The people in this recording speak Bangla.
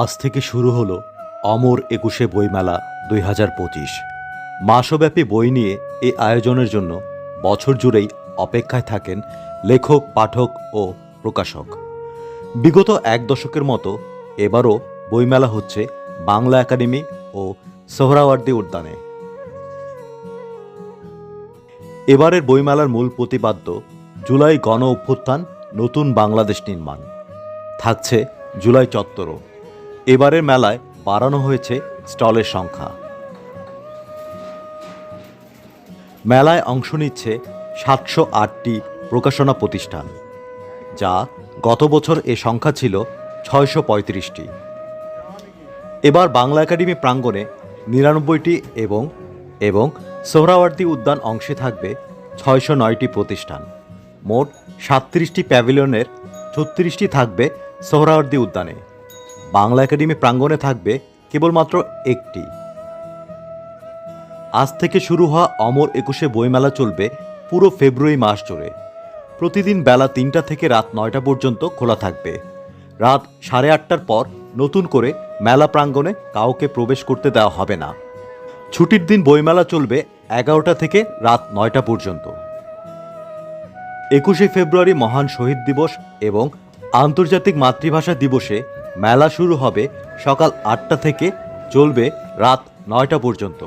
আজ থেকে শুরু হলো অমর একুশে বইমেলা দুই হাজার পঁচিশ। মাসব্যাপী বই নিয়ে এই আয়োজনের জন্য বছর জুড়েই অপেক্ষায় থাকেন লেখক, পাঠক ও প্রকাশক। বিগত এক দশকের মতো এবারও বইমেলা হচ্ছে বাংলা একাডেমি ও সোহরাওয়ার্দী উদ্যানে। এবারের বইমেলার মূল প্রতিপাদ্য, জুলাই গণ অভ্যুত্থান নতুন বাংলাদেশ নির্মাণ। থাকছে জুলাই চত্বরও। এবারের মেলায় বাড়ানো হয়েছে স্টলের সংখ্যা। মেলায় অংশ নিচ্ছে সাতশো আটটি প্রকাশনা প্রতিষ্ঠান, যা গত বছর এ সংখ্যা ছিল ছয়শো পঁয়ত্রিশটি। এবার বাংলা একাডেমি প্রাঙ্গণে নিরানব্বইটি এবং এবং সোহরাওয়ার্দী উদ্যান অংশে থাকবে ছয়শো নয়টি প্রতিষ্ঠান। মোট সাতত্রিশটি প্যাভিলিয়নের ছত্রিশটি থাকবে সোহরাওয়ার্দী উদ্যানে। বাংলা একাডেমি প্রাঙ্গণে থাকবে কেবলমাত্র একটি। আজ থেকে শুরু হওয়া অমর একুশে বইমেলা চলবে পুরো ফেব্রুয়ারি মাস জুড়ে। প্রতিদিন বেলা তিনটা থেকে রাত নয়টা পর্যন্ত খোলা থাকবে। রাত সাড়ে আটটার পর নতুন করে মেলা প্রাঙ্গণে কাউকে প্রবেশ করতে দেওয়া হবে না। ছুটির দিন বইমেলা চলবে এগারোটা থেকে রাত নয়টা পর্যন্ত। একুশে ফেব্রুয়ারি মহান শহীদ দিবস এবং আন্তর্জাতিক মাতৃভাষা দিবসে মেলা শুরু হবে সকাল আটটা থেকে চলবে রাত নয়টা পর্যন্ত।